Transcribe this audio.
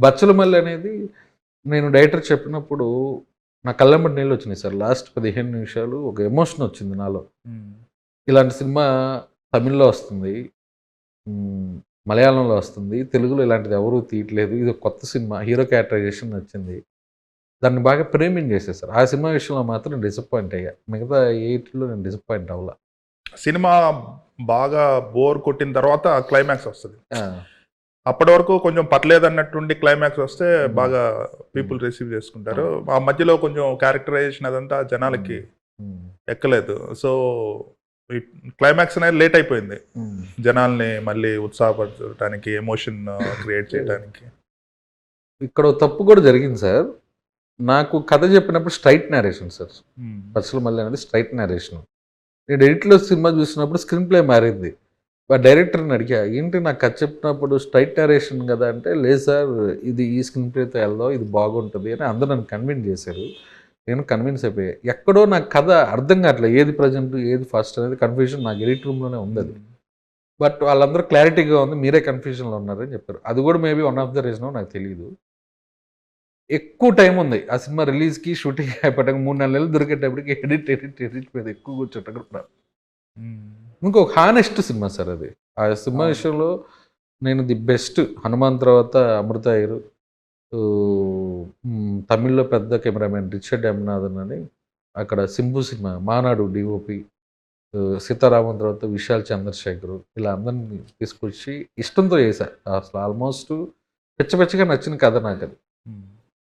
బచ్చలమల్లి అనేది నేను డైరెక్టర్ చెప్పినప్పుడు నా కళ్ళమ్మటి నీళ్ళు వచ్చినాయి సార్. లాస్ట్ పదిహేను నిమిషాలు ఒక ఎమోషన్ వచ్చింది నాలో. ఇలాంటి సినిమా తమిళ్ళో వస్తుంది. మలయాళంలో వస్తుంది. తెలుగులో ఇలాంటిది ఎవరూ తీయట్లేదు. ఇది ఒక కొత్త సినిమా. హీరో క్యారెక్టరైజేషన్ వచ్చింది దాన్ని బాగా ప్రేమించేసేసారు ఆ సినిమా విషయంలో మాత్రం డిసప్పాయింట్ అయ్యా. మిగతా ఎయిట్లో నేను డిసప్పాయింట్ అవ్వాల. సినిమా బాగా బోర్ కొట్టిన తర్వాత క్లైమాక్స్ వస్తుంది. అప్పటి వరకు కొంచెం పర్లేదు అన్నట్టుండి క్లైమాక్స్ వస్తే బాగా పీపుల్ రిసీవ్ చేసుకుంటారు. ఆ మధ్యలో కొంచెం క్యారెక్టరైజేషన్ అదంతా జనాలకి ఎక్కలేదు. సో క్లైమాక్స్ అనేది లేట్ అయిపోయింది. జనాల్ని మళ్ళీ ఉత్సాహపరచడానికి ఎమోషన్ క్రియేట్ చేయడానికి. ఇక్కడ తప్పు కూడా జరిగింది సార్. నాకు కథ చెప్పినప్పుడు స్ట్రైట్ నేరేషన్ సార్. పచ్చల మళ్ళీ అనేది స్ట్రైట్ నేరేషన్ నేను ఎడిట్లో సినిమా చూసినప్పుడు స్క్రీన్ ప్లే మారింది. డైరెక్టర్ని అడిగా ఏంటి నాకు కథ చెప్పినప్పుడు స్ట్రైట్ డైరెక్షన్ కదా అంటే లేదు సార్ ఇది ఈ స్క్రీన్ ప్లేతో వెళ్దాం ఇది బాగుంటుంది అని అందరూ నన్ను కన్విన్స్ చేశారు. నేను కన్విన్స్ అయిపోయా. ఎక్కడో నాకు కథ అర్థం కావట్లేదు ఏది ప్రజెంట్ ఏది ఫస్ట్ అనేది కన్ఫ్యూజన్ నాకు ఎడిట్ రూమ్లోనే ఉంది అది. బట్ వాళ్ళందరూ క్లారిటీగా ఉంది మీరే కన్ఫ్యూజన్లో ఉన్నారని చెప్పారు. అది కూడా maybe one of the reason నాకు తెలియదు ఎక్కువ టైం ఉంది. ఆ సినిమా రిలీజ్కి షూటింగ్ అయిపోయాక మూడు నెలలు దొరికేటప్పటికి ఎడిట్ ఎడిట్ ఎడిట్ మీద ఎక్కువ కూర్చోటప్పుడు కూడా ఇంకొక హానెస్ట్ సినిమా సార్ అది. ఆ సినిమా. విషయంలో నేను ది బెస్ట్ హనుమాన్ తర్వాత అమృత అయ్యరు. తమిళ్ళో పెద్ద కెమెరామెన్ రిచర్డ్ ఎమ్నాథన్ అని అక్కడ సింబు సినిమా మానాడు డిఓపి సీతారామన్ తర్వాత విశాల్ చంద్రశేఖర్ ఇలా అందరిని తీసుకొచ్చి ఇష్టంతో చేశా అసలు ఆల్మోస్ట్ పిచ్చ పిచ్చగా నచ్చిన కథ నాకు అది